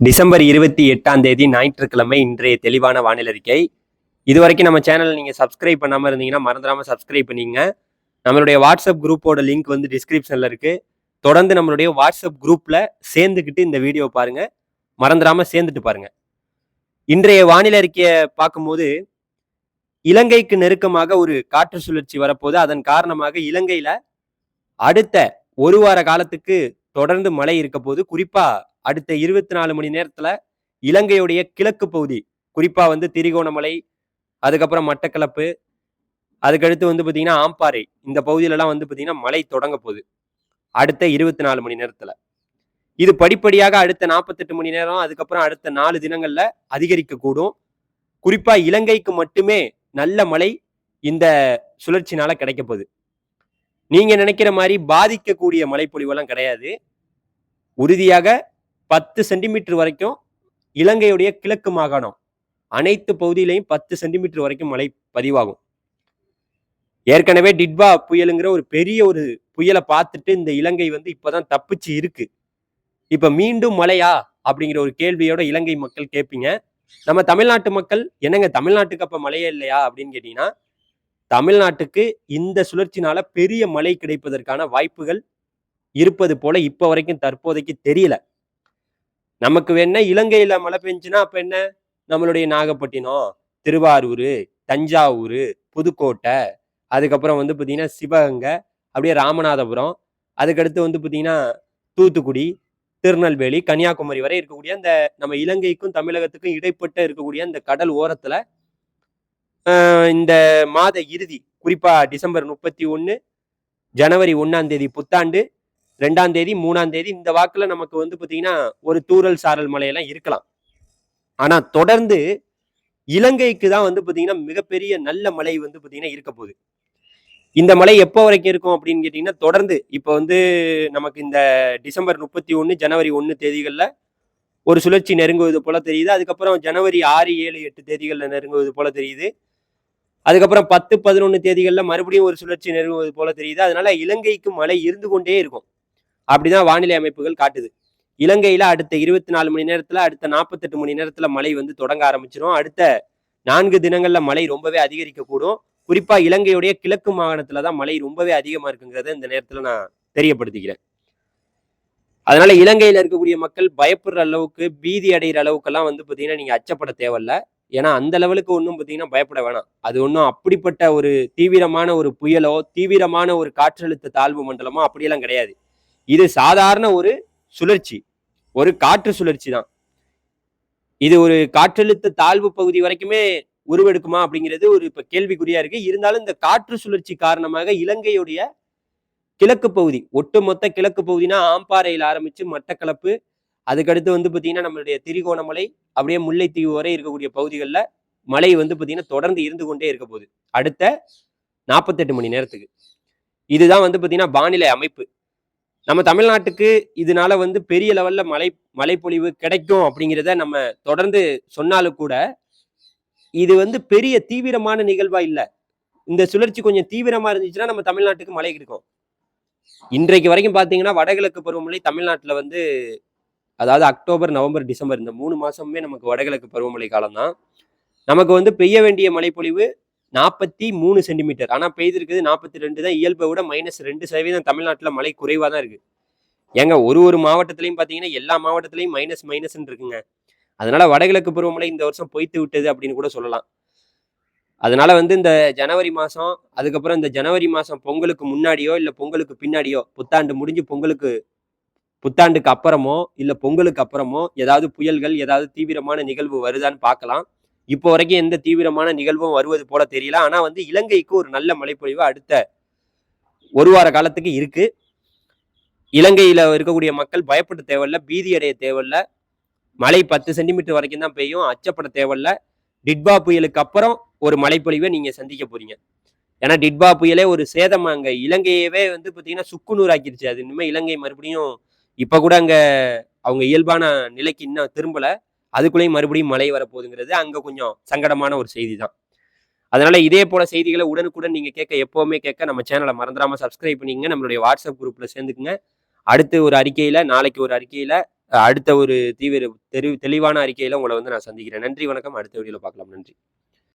December இருபத்தி எட்டாம் தேதி ஞாயிற்றுக்கிழமை இன்றைய தெளிவான வானிலை அறிக்கை. இது வரைக்கும் நம்ம சேனலை நீங்கள் சப்ஸ்கிரைப் பண்ணாமல் இருந்தீங்கன்னா மறந்துடாமல் சப்ஸ்கிரைப் பண்ணிங்க. நம்மளுடைய வாட்ஸ்அப் குரூப்போட லிங்க் வந்து டிஸ்கிரிப்ஷனில் இருக்குது தொடர்ந்து நம்மளுடைய வாட்ஸ்அப் குரூப்பில் சேர்ந்துக்கிட்டு இந்த வீடியோ பாருங்கள் மறந்துடாமல் சேர்ந்துட்டு பாருங்கள் இன்றைய வானிலை அறிக்கையை பார்க்கும்போது இலங்கைக்கு நெருக்கமாக ஒரு காற்று சுழற்சி வரப்போது அதன் காரணமாக இலங்கையில் அடுத்த ஒரு வார காலத்துக்கு தொடர்ந்து மழை இருக்க போது குறிப்பாக அடுத்த இருபத்தி நாலு மணி நேரத்துல இலங்கையுடைய கிழக்கு பகுதி குறிப்பா வந்து திரிகோணமலை அதுக்கப்புறம் மட்டக்களப்பு அதுக்கடுத்து வந்து பார்த்தீங்கன்னா ஆம்பாறை இந்த பகுதியிலலாம் வந்து பார்த்தீங்கன்னா மழை தொடங்க போகுது. அடுத்த இருபத்தி நாலு மணி நேரத்தில். இது படிப்படியாக அடுத்த நாற்பத்தெட்டு மணி நேரம் அதுக்கப்புறம் அடுத்த நாலு தினங்களில் அதிகரிக்கக்கூடும் குறிப்பாக இலங்கைக்கு மட்டுமே நல்ல மழை இந்த சுழற்சினால கிடைக்க போகுது. நீங்கள் நினைக்கிற மாதிரி பாதிக்கக்கூடிய மழைப்பொழிவெல்லாம் கிடையாது. உறுதியாக பத்து சென்டிமீட்டர் வரைக்கும் இலங்கையுடைய கிழக்கு மாகாணம். அனைத்து பகுதியிலையும் பத்து சென்டிமீட்டர் வரைக்கும் மழை பதிவாகும். ஏற்கனவே டிட்வா புயலுங்கிற ஒரு பெரிய ஒரு புயலை பார்த்துட்டு இந்த இலங்கை வந்து இப்பதான் தப்பிச்சு இருக்கு. இப்போ மீண்டும் மழையா? அப்படிங்கிற ஒரு கேள்வியோட இலங்கை மக்கள் கேட்பீங்க. நம்ம தமிழ்நாட்டு மக்கள் என்னங்க தமிழ்நாட்டுக்கு அப்போ மழையே இல்லையா? அப்படின்னு கேட்டீங்கன்னா தமிழ்நாட்டுக்கு இந்த சுழற்சினால பெரிய மழை கிடைப்பதற்கான வாய்ப்புகள் இருப்பது போல இப்போ வரைக்கும் தற்போதைக்கு தெரியல. நமக்கு வேணா இலங்கையில மழை பெஞ்சுன்னா அப்ப என்ன? நம்மளுடைய நாகப்பட்டினம் திருவாரூர் தஞ்சாவூர் புதுக்கோட்டை அதுக்கப்புறம் வந்து பார்த்தீங்கன்னா சிவகங்கை அப்படியே ராமநாதபுரம் அதுக்கடுத்து வந்து பார்த்தீங்கன்னா தூத்துக்குடி திருநெல்வேலி கன்னியாகுமரி வரை இருக்கக்கூடிய அந்த நம்ம இலங்கைக்கும் தமிழகத்துக்கும் இடைப்பட்ட இருக்கக்கூடிய அந்த கடல் ஓரத்தில் இந்த மாத இறுதி குறிப்பாக டிசம்பர் முப்பத்தி ஒன்று ஜனவரி ஒன்றாம் தேதி புத்தாண்டு ரெண்டாம் தேதி மூணாம் தேதி இந்த வாக்குல நமக்கு வந்து பாத்தீங்கன்னா ஒரு தூரல் சாரல் மலையெல்லாம் இருக்கலாம். ஆனா தொடர்ந்து இலங்கைக்கு தான் வந்து பாத்தீங்கன்னா மிகப்பெரிய நல்ல மழை வந்து பாத்தீங்கன்னா இருக்க போகுது. இந்த மழை எப்போ வரைக்கும் இருக்கும் அப்படின்னு கேட்டிங்கன்னா தொடர்ந்து இப்போ வந்து நமக்கு இந்த டிசம்பர் முப்பத்தி ஒன்று ஜனவரி ஒன்று தேதிகளில் ஒரு சுழற்சி நெருங்குவது போல தெரியுது. அதுக்கப்புறம் ஜனவரி ஆறு ஏழு எட்டு தேதிகளில் நெருங்குவது போல தெரியுது. அதுக்கப்புறம் பத்து பதினொன்று தேதிகளில் மறுபடியும் ஒரு சுழற்சி நெருங்குவது போல தெரியுது. அதனால இலங்கைக்கு மழை இருந்து கொண்டே இருக்கும். அப்படிதான் வானிலை அமைப்புகள் காட்டுது. இலங்கையில அடுத்த இருபத்தி நாலு மணி நேரத்துல அடுத்த நாற்பத்தெட்டு மணி நேரத்துல மழை வந்து தொடங்க ஆரம்பிச்சிடும் அடுத்த நான்கு தினங்கள்ல மழை ரொம்பவே அதிகரிக்க கூடும் குறிப்பா இலங்கையுடைய கிழக்கு மாகாணத்துல தான் மழை ரொம்பவே அதிகமா இருக்குங்கிறத இந்த நேரத்துல நான் தெரியப்படுத்திக்கிறேன். அதனால இலங்கையில இருக்கக்கூடிய மக்கள் பயப்படுற அளவுக்கு பீதி அடைகிற அளவுக்கெல்லாம் வந்து பாத்தீங்கன்னா நீங்க அச்சப்பட தேவையில்ல. ஏன்னா அந்த லெவலுக்கு ஒன்றும் பார்த்தீங்கன்னா பயப்பட வேணாம். அது ஒன்றும் அப்படிப்பட்ட ஒரு தீவிரமான ஒரு புயலோ தீவிரமான ஒரு காற்றழுத்த தாழ்வு மண்டலமோ அப்படியெல்லாம் கிடையாது. இது சாதாரண ஒரு சுழற்சி. ஒரு காற்று சுழற்சி தான். இது ஒரு காற்றழுத்த தாழ்வு பகுதி வரைக்குமே உருவெடுக்குமா அப்படிங்கிறது ஒரு இப்ப கேள்விக்குறியா இருக்கு. இருந்தாலும் இந்த காற்று சுழற்சி காரணமாக இலங்கையுடைய கிழக்கு பகுதி ஒட்டுமொத்த கிழக்கு பகுதினா ஆம்பாறையில் ஆரம்பிச்சு மட்டக்களப்பு அதுக்கடுத்து வந்து பார்த்தீங்கன்னா நம்மளுடைய திரிகோணமலை அப்படியே முல்லைத்தீவு வரை இருக்கக்கூடிய பகுதிகளில் மழை வந்து பார்த்தீங்கன்னா தொடர்ந்து இருந்து கொண்டே இருக்க போகுது. அடுத்த நாற்பத்தெட்டு மணி நேரத்துக்கு. இதுதான் வந்து பார்த்தீங்கன்னா வானிலை அமைப்பு. நம்ம தமிழ்நாட்டுக்கு இதனால வந்து பெரிய லெவல்ல மழை மழைப்பொழிவு கிடைக்கும் அப்படிங்கிறத நம்ம தொடர்ந்து சொன்னாலும் கூட இது வந்து பெரிய தீவிரமான நிகழ்வா இல்லை. இந்த சுழற்சி கொஞ்சம் தீவிரமா இருந்துச்சுன்னா நம்ம தமிழ்நாட்டுக்கு மழை கிடைக்கும் இன்றைக்கு வரைக்கும் பாத்தீங்கன்னா வடகிழக்கு பருவமழை தமிழ்நாட்டுல வந்து அதாவது அக்டோபர் நவம்பர் டிசம்பர் இந்த மூணு மாசமுமே நமக்கு வடகிழக்கு பருவமழை காலம் தான் நமக்கு வந்து பெய்ய வேண்டிய மழைப்பொழிவு நாற்பத்தி மூணு சென்டிமீட்டர். ஆனால் பெய்திருக்குது நாற்பத்தி ரெண்டு தான். இயல்பை விட மைனஸ் ரெண்டு சதவீதம் தமிழ்நாட்டில் மழை குறைவா தான் இருக்குது ஏங்க ஒரு ஒரு மாவட்டத்திலையும் பார்த்தீங்கன்னா எல்லா மாவட்டத்திலையும் மைனஸ் மைனஸ்ன்னு இருக்குங்க. அதனால வடகிழக்கு பருவமழை இந்த வருஷம் பொய்த்து விட்டது அப்படின்னு கூட சொல்லலாம். அதனால வந்து இந்த ஜனவரி மாதம் அதுக்கப்புறம் இந்த ஜனவரி மாதம் பொங்கலுக்கு முன்னாடியோ இல்லை பொங்கலுக்கு பின்னாடியோ புத்தாண்டு முடிஞ்சு பொங்கலுக்கு புத்தாண்டுக்கு அப்புறமோ இல்லை பொங்கலுக்கு அப்புறமோ ஏதாவது புயல்கள் ஏதாவது தீவிரமான நிகழ்வு வருதான்னு பார்க்கலாம் இப்போ வரைக்கும் எந்த தீவிரமான நிகழ்வும் வருவது போல தெரியல. ஆனா வந்து இலங்கைக்கு ஒரு நல்ல மழைப்பொழிவு அடுத்த ஒரு வார காலத்துக்கு இருக்கு. இலங்கையில இருக்கக்கூடிய மக்கள் பயப்பட தேவையில்ல பீதி அடைய தேவையில்ல. மழை பத்து சென்டிமீட்டர் வரைக்கும் தான் பெய்யும் அச்சப்பட தேவையில்ல. டிட்பா புயலுக்கு அப்புறம் ஒரு மழைப்பொழிவை நீங்க சந்திக்க போறீங்க. ஏன்னா டிட்பா புயலே ஒரு சேதம் அங்க இலங்கையவே வந்து பாத்தீங்கன்னா சுக்குநூறு ஆக்கிருச்சு. அது இனிமேல் இலங்கை மறுபடியும் இப்ப கூட அங்க அவங்க இயல்பான நிலைக்கு இன்னும் திரும்பல. அதுக்குள்ளேயும் மறுபடியும் மழை வரப்போகுதுங்கிறது அங்கே கொஞ்சம் சங்கடமான ஒரு செய்தி தான் அதனால இதே போல செய்திகளை உடனுக்குடன் நீங்க கேட்க எப்பவுமே கேட்க நம்ம சேனலை மறந்துடாம சப்ஸ்கிரைப் பண்ணிங்க நம்மளுடைய வாட்ஸ்அப் குரூப்ல சேர்ந்துக்குங்க அடுத்து ஒரு அறிக்கையில நாளைக்கு ஒரு அறிக்கையில அடுத்த ஒரு தீவிர தெரி தெளிவான அறிக்கையில உங்களை வந்து நான் சந்திக்கிறேன். நன்றி, வணக்கம். அடுத்த வீடியோல பார்க்கலாம். நன்றி.